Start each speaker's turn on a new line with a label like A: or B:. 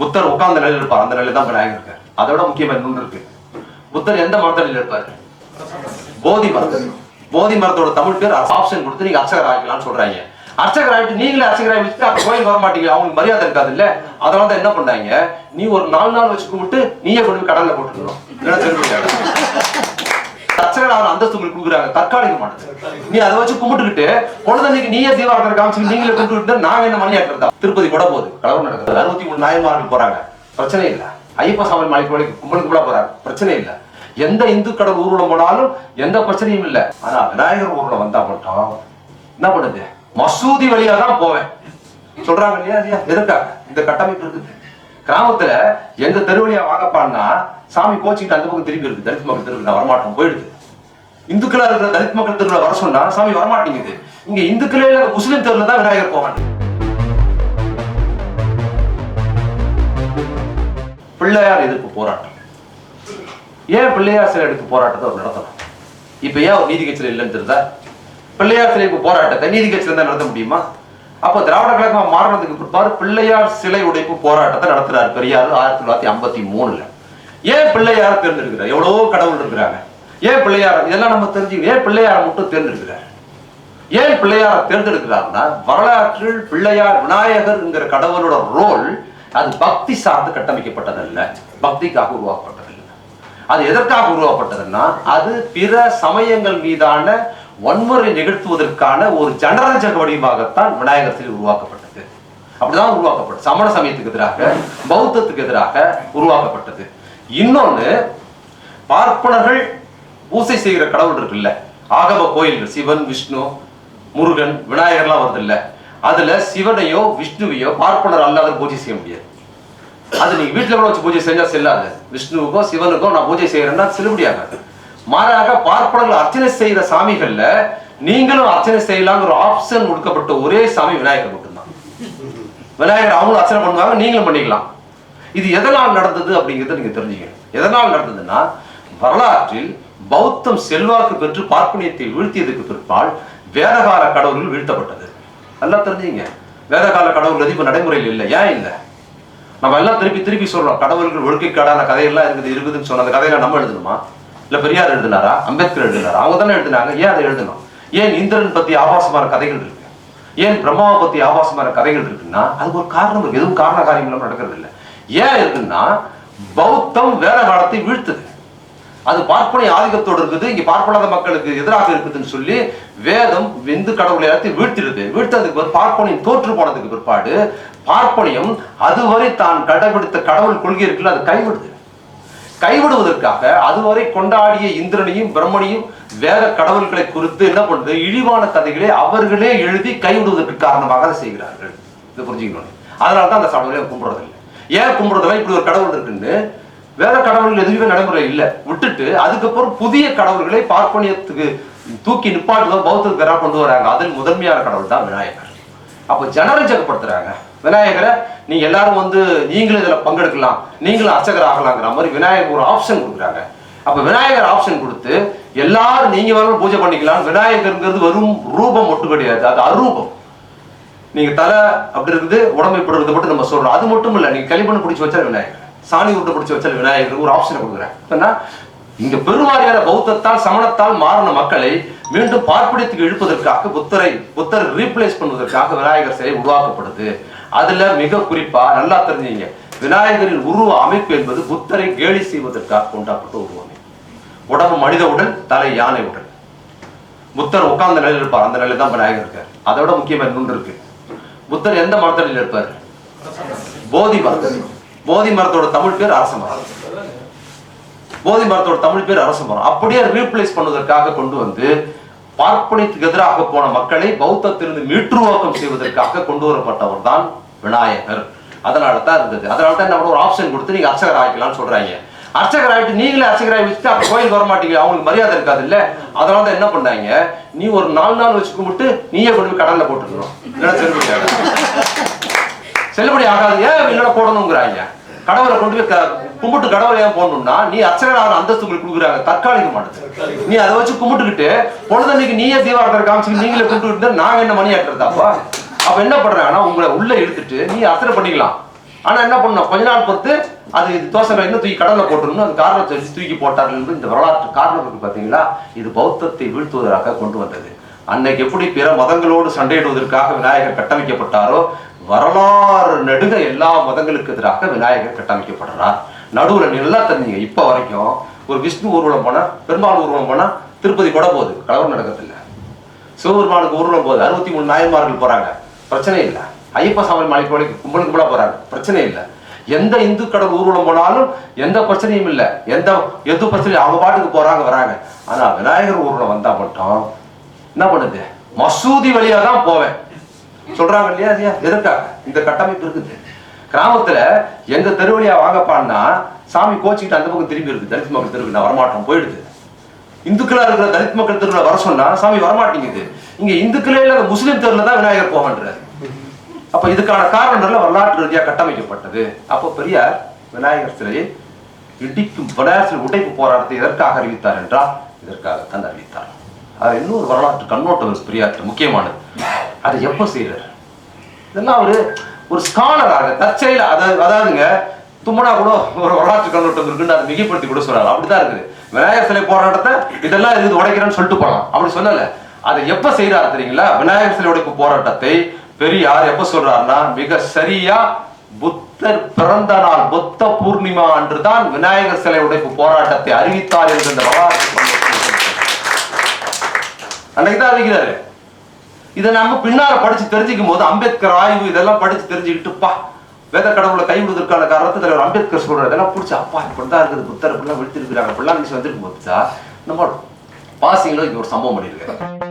A: புத்தர் உட்கார்ந்த நிலையில் இருப்பார். அந்த நிலையில தான் விநாயகர் இருக்கார். அதோட முக்கியமா இன்னொன்று இருக்கு. புத்தர் எந்த மரத்தடியில் இருப்பார்? போதி மரத்தடி போதி மரத்தோட தமிழ் பேர் ஆப்ஷன் கொடுத்து நீங்க அர்ச்சகர் ஆகிக்கலாம்னு சொல்றாங்க. அர்ச்சகர் ஆகிட்டு நீங்களே அர்ச்சகர் ஆகி வச்சுட்டு அப்ப கோயில் வர மாட்டீங்க அவங்களுக்கு மரியாதை இருக்காது இல்ல அதனால தான் என்ன பண்ணாங்க? நீ ஒரு நாலு நாள் வச்சு கும்பிட்டு நீயே கொண்டு போய் கடல்ல போட்டுக்கணும். அர்ச்சகர் அவர் அந்தஸ்து உங்களுக்கு கொடுக்குறாங்க. தற்காலிகமானது. நீ அதை வச்சு கும்பிட்டுக்கிட்டு குழந்தைக்கு நீயே தீபாவளி காமிச்சு நீங்களே கும்பிட்டுக்கிட்டு நாங்க என்ன மணி ஆட்டுறதா திருப்பதி கூட போகுது. கடவுள் நடக்குது. அறுபத்தி மூணு நாயன்மார்கள் போறாங்க. பிரச்சனை இல்ல. ஐயப்ப சாமி மலை கோயிலுக்கு கும்பல் கூட போறாங்க. பிரச்சனை இல்ல. எந்த இந்து கடவுள் ஊர்வலம் போனாலும் எந்த பிரச்சனையும் இல்ல. ஆனா விநாயகர் ஊர்வலம் வந்தா மட்டும் என்ன பண்ணுது? மசூதி வழியா தான் போவேன். சொல்றாங்க இல்லையா? இல்லையா? எதுக்காக இந்த கட்டமைப்பு இருக்குது. கிராமத்துல எந்த தெருவழியா வாங்கப்பான்னா சாமி கோச்சிக்கிட்டு அந்த பக்கம் திரும்பி இருக்கு தலித் மக்கள் தெருவில் வரமாட்டோம் போயிடுது. இந்துக்களா இருக்கிற தலித் மக்கள் திருவிழா வர சொன்னா சாமி வரமாட்டேங்குது. இங்க இந்துக்களே இல்லாத முஸ்லீம் தெருவில் தான் விநாயகர் போவான் பிள்ளையார் எதிர்ப்பு போராட்டம். ஏன் பிள்ளையார் சிலை எடுப்பு போராட்டத்தை அவர் நடத்தணும்? இப்ப ஏன் அவர் நீதி கட்சியில் இல்லைன்னு தெரியுதா பிள்ளையார் சிலை எடுப்பு போராட்டத்தை நீதி கட்சியில் தான் நடத்த முடியுமா? அப்ப திராவிட கழகமாக மாறினதுக்கு பிற்பாடு பிள்ளையார் சிலை உடைப்பு போராட்டத்தை நடத்துறாரு பெரியார் ஆயிரத்தி தொள்ளாயிரத்தி ஐம்பத்தி மூணுல. ஏன் பிள்ளையார் தேர்ந்தெடுக்கிறார்? எவ்வளவோ கடவுள் இருக்கிறாங்க. ஏன் பிள்ளையார் இதெல்லாம் நம்ம தெரிஞ்சு ஏன் பிள்ளையார மட்டும் தேர்ந்தெடுக்கிறார் ஏன் பிள்ளையார தேர்ந்தெடுக்கிறார்னா வரலாற்றில் பிள்ளையார் விநாயகர்ங்கிற கடவுளோட ரோல் அது பக்தி சார்ந்து கட்டமைக்கப்பட்டதல்ல. பக்திக்காக உருவாக்கப்பட்டதில்லை. அது எதற்காக உருவாக்கப்பட்டதுன்னா அது பிற சமயங்கள் மீதான வன்முறை நிகழ்த்துவதற்கான ஒரு ஜனரஞ்சக வடிவமாகத்தான் விநாயகர் சிலை உருவாக்கப்பட்டது. அப்படிதான் உருவாக்கப்பட்டது. சமண சமயத்துக்கு எதிராக பௌத்தத்துக்கு எதிராக உருவாக்கப்பட்டது. இன்னொன்னு பார்ப்பனர்கள் பூசை செய்கிற கடவுள் இருக்குல்ல. ஆகம கோயில்கள் சிவன் விஷ்ணு முருகன் விநாயகர்லாம் வருது இல்ல அதுல சிவனையோ விஷ்ணுவையோ பார்ப்பனர் அல்லாத பூஜை செய்ய முடியாது. அது நீங்க வீட்டுல கூட வச்சு பூஜை செஞ்சா செல்லாது. விஷ்ணுவுக்கோ சிவனுக்கோ நான் பூஜை செய்யறேன்னா செல்லுபடியாகாது. மாறாக பார்ப்பனர்கள் அர்ச்சனை செய்யற சாமிகள்ல நீங்களும் அர்ச்சனை செய்யலாங்கிற ஆப்ஷன் கொடுக்கப்பட்ட ஒரே சாமி விநாயகர் மட்டும்தான். விநாயகர் அவங்களும் அர்ச்சனை பண்ணுவாங்க நீங்களும் பண்ணிக்கலாம். இது எதனால் நடந்தது அப்படிங்கிறத நீங்க தெரிஞ்சுக்கணும். எதனால் நடந்ததுன்னா வரலாற்றில் பௌத்தம் செல்வாக்கு பெற்று பார்ப்பனியத்தை வீழ்த்தியதுக்கு பிற்பால் வேதகால கடவுள்கள் வீழ்த்தப்பட்டது. நல்லா தெரிஞ்சுங்க. வேதகால கடவுள் இப்ப நடைமுறையில் இல்லை. ஏன் இல்லை? நம்ம எல்லாம் திருப்பி திருப்பி சொல்றோம். கடவுள்கள் ஒழுக்கைக்காடான கதையெல்லாம் இருக்குது இருக்குதுன்னு சொன்ன அந்த கதையில நம்ம எழுதணுமா? இல்லை பெரியார் எழுதினாரா? அம்பேத்கர் எழுதினாரா? அவங்க தானே எழுதினாங்க. ஏன் அதை எழுதணும்? ஏன் இந்திரன் பத்தி ஆபாசமான கதைகள் இருக்கு? ஏன் பிரம்மாவை பத்தி ஆபாசமான கதைகள் இருக்குன்னா அதுக்கு ஒரு காரணம் இருக்கு. எதுவும் காரண காரியங்களும் நடக்கிறது இல்லை ஏன் இருக்குன்னா பௌத்தம் வேத காலத்தை வீழ்த்துது. அது பார்ப்பனை ஆதிக்கத்தோடு இருக்குது இங்க பார்ப்பனாத மக்களுக்கு எதிராக இருக்குதுன்னு சொல்லி வேதம் இந்து கடவுளை எல்லாத்தையும் வீழ்த்திடுது. வீழ்த்ததுக்கு பிறகு தோற்று போனதுக்கு பிற்பாடு பார்ப்பனியம் அதுவரை தான் கடைபிடித்த கடவுள் கொள்கை இருக்குல்ல அது கைவிடுது. கைவிடுவதற்காக அதுவரை கொண்டாடிய இந்திரனையும் பிரம்மனையும் வேற கடவுள்களை குறித்து என்ன பண்ணுது? இழிவான கதைகளை அவர்களே எழுதி கைவிடுவதற்கு காரணமாக அதை செய்கிறார்கள். இதை புரிஞ்சுக்கணும் அதனால தான் அந்த கடவுளை கும்பிடுறதில்லை. ஏன் கும்பிடுறதில்லை இப்படி ஒரு கடவுள் இருக்குன்னு? வேற கடவுள்கள் எதுவுமே நடைமுறை இல்லை. விட்டுட்டு அதுக்கப்புறம் புதிய கடவுள்களை பார்ப்பனியத்துக்கு தூக்கி நிப்பாட்டுதோ பௌத்தத்துக்கு கொண்டு வராங்க. அதில் முதன்மையான கடவுள் தான் விநாயகர். அப்போ ஜனரஞ்சகப்படுத்துறாங்க விநாயகரை நீங்க எல்லாரும் வந்து நீங்களும் இதில் பங்கெடுக்கலாம் நீங்களும் அர்ச்சகர் ஆகலாங்கிற மாதிரி விநாயகர் ஒரு ஆப்ஷன் கொடுக்குறாங்க. அப்போ விநாயகர் ஆப்ஷன் கொடுத்து எல்லாரும் நீங்க வரணும் பூஜை பண்ணிக்கலாம். விநாயகர்ங்கிறது வெறும் ரூபம் மட்டும் கிடையாது. அது அரூபம். நீங்க தலை அப்படி இருந்து உடம்பு இப்படி இருந்து மட்டும் நம்ம சொல்றோம். அது மட்டும் இல்லை நீங்க களிமண் பிடிச்சி வச்சா விநாயகர். சாணி உருட்டை பிடிச்சி வச்சல் விநாயகர் ஒரு ஆப்ஷனை கொடுக்குறேன். ஏன்னா இங்க பெருவாரியான பௌத்தத்தால் சமணத்தால் மாறின மக்களை மீண்டும் பார்ப்பனியத்துக்கு இழுப்பதற்காக புத்தரை புத்தர் ரீப்ளேஸ் பண்ணுவதற்காக விநாயகர் சிலை உருவாக்கப்படுது. அதுல மிக குறிப்பா நல்லா தெரிஞ்சுங்க. விநாயகரின் உருவ அமைப்பு என்பது புத்தரை கேலி செய்வதற்காக கொண்டாப்பட்ட உருவ அமைப்பு. உடம்பு மனித உடல் தலை யானை உடல். புத்தர் உட்கார்ந்த நிலையில் இருப்பார். அந்த நிலையில தான் விநாயகர் இருக்கார். அதை விட முக்கியமா இன்னொன்று இருக்கு. புத்தர் எந்த மரத்தடியில் இருப்பார்? போதி மரத்தடி போதி மரத்தோட தமிழ் பேர் அரச மரம். போதி மரத்தோட தமிழ் பேர் அரச மரம். அப்படியே ரீப்ளேஸ் பண்ணுவதற்காக கொண்டு வந்து பார்ப்பனியத்துக்கு எதிராக போன மக்களை பௌத்தத்திலிருந்து மீட்டுருவாக்கம் செய்வதற்காக கொண்டு வரப்பட்டவர் தான் விநாயகர். அதனால தான் இருந்தது. அதனால தான் என்ன ஒரு ஆப்ஷன் கொடுத்து நீங்க அர்ச்சகர் ஆகிக்கலாம்னு சொல்றாங்க. அர்ச்சகர் ஆகிட்டு நீங்களே அர்ச்சகர் ஆகி வச்சுட்டு அப்ப கோயில் வர மாட்டீங்க அவங்களுக்கு மரியாதை இருக்காது இல்ல அதனால தான் என்ன பண்ணாங்க? நீ ஒரு நாலு நாள் வச்சு கும்பிட்டு நீயே கொண்டு போய் கடல்ல போட்டுக்கணும். இல்லைன்னா செல்லுபடி ஆகாது செல்லுபடி ஆகாது. ஏன் இல்லைன்னா போடணுங்கிறாங்க கடவுளை கொண்டு போய் கும்பிட்டு கடவுளை ஏன் போடணும்னா நீ அர்ச்சகர் ஆகிற அந்தஸ்து உங்களுக்கு கொடுக்குறாங்க. தற்காலிகமானது நீ அதை வச்சு கும்பிட்டுக்கிட்டு பொழுதன்னைக்கு நீயே தீபாவளி காமிச்சு நீங்களே கும்பிட்டு நாங்க என்ன மணி ஆட்டுறதாப்பா? அப்ப என்ன பண்றாங்கன்னா உங்களை உள்ள இழுத்துட்டு நீ அர்ச்சனை பண்ணிக்கலாம். ஆனா என்ன பண்ணோம் கொஞ்ச நாள் பொறுத்து அது தோசை இன்னும் தூக்கி கடல்ல போட்டுருணும் அது காரணத்தை வச்சு தூக்கி போட்டார்கள் இந்த வரலாற்று காரணம் இருக்கு பாத்தீங்களா? இது பௌத்தத்தை வீழ்த்துவதற்காக கொண்டு வந்தது. அன்னைக்கு எப்படி பிற மதங்களோடு சண்டையிடுவதற்காக விநாயகர் கட்டமைக்கப்பட்டாரோ வரலாறு நெடுக எல்லா மதங்களுக்கு எதிராக விநாயகர் கட்டமைக்கப்படுறார். நடுவுல நல்லா தெரிஞ்சுங்க இப்ப வரைக்கும் ஒரு விஷ்ணு ஊர்வலம் போனா பெருமாள் ஊர்வலம் போனா திருப்பதி கூட போகுது கலவரம் நடக்கிறதில்ல சிவபெருமானுக்கு ஊர்வலம் போகுது அறுபத்தி மூணு நாயன்மார்கள் போறாங்க பிரச்சனை இல்லை. ஐயப்ப சாமி மலை கோயிலுக்கு கும்பலுக்கு கூட போறாங்க பிரச்சனை இல்லை. எந்த இந்து கடல் ஊர்வலம் போனாலும் எந்த பிரச்சனையும் இல்லை. எந்த எது பிரச்சனையும் அவங்க பாட்டுக்கு போறாங்க வராங்க. ஆனா விநாயகர் ஊர்வலம் வந்தா மட்டும் என்ன பண்ணுது? மசூதி வழியா தான் போவேன். சொல்றாங்க இல்லையா ஐயா எதற்காக இந்த கட்டமைப்பு இருக்குது. கிராமத்துல எங்க தெரு வழியா வாங்கப்பான்னா சாமி கோச்சிக்கிட்டு அந்த பக்கம் திரும்பி இருக்கு. தலித் மக்கள் தெருவுக்கு நான் வரமாட்டோம் போயிடுது. இந்துக்களா இருக்கிற தலித் மக்கள் தெருவுல வர சொன்னா சாமி வரமாட்டேங்குது. இங்க இந்துக்களே இல்லாத முஸ்லீம் தெருவில் தான் விநாயகர் போகன்றார். அப்ப இதுக்கான காரணங்கள்ல வரலாற்று ரீதியா கட்டமைக்கப்பட்டது. அப்போ பெரியார் விநாயகர் சிலையை இடிக்கும் விநாயகர் உடைப்பு போராட்டத்தை எதற்காக அறிவித்தார் என்றால் இதற்காகத்தான் அறிவித்தார். அது இன்னொரு வரலாற்று கண்ணோட்டம் பெரியார் முக்கியமானது. அதை எப்போ செய்யறாரு இதெல்லாம் ஒரு ஒரு ஸ்காலராக தற்செயல அதாவது அதாவதுங்க தும்மனா கூட ஒரு வரலாற்று கண்ணோட்டம் இருக்குன்னு அதை மிகைப்படுத்தி கூட சொல்றாரு. அப்படிதான் இருக்குது. விநாயகர் சிலை போராட்டத்தை இதெல்லாம் இருக்குது உடைக்கிறேன்னு சொல்லிட்டு போகலாம் அப்படி சொல்லலை. அதை எப்போ செய்கிறாரு தெரியுங்களா? விநாயகர் சிலை உடைப்பு போராட்டத்தை பெரியார் எப்போ சொல்றாருன்னா மிக சரியா புத்தர் பிறந்த நாள் புத்த பூர்ணிமா அன்று தான் விநாயகர் சிலை உடைப்பு போராட்டத்தை அறிவித்தார் என்று இந்த அன்னைக்கு தான் அறிவிக்கிறாரு. இதை நம்ம பின்னால படிச்சு தெரிஞ்சுக்கும் போது அம்பேத்கர் ஆய்வு இதெல்லாம் படிச்சு தெரிஞ்சுக்கிட்டுப்பா வேத கடவுளை கைவிடுவதற்கான காரணத்தை தலைவர் அம்பேத்கர் சொல்றாரு. இதெல்லாம் பிடிச்சி அப்பா இப்படிதான் இருக்குது புத்தர் இப்படிலாம் விழுத்திருக்கிறாங்க இப்படிலாம் நினைச்சு வந்துருக்கும் போது நம்ம பாசிங்களோ ஒரு சம்பவம் பண்ணியிருக்காரு.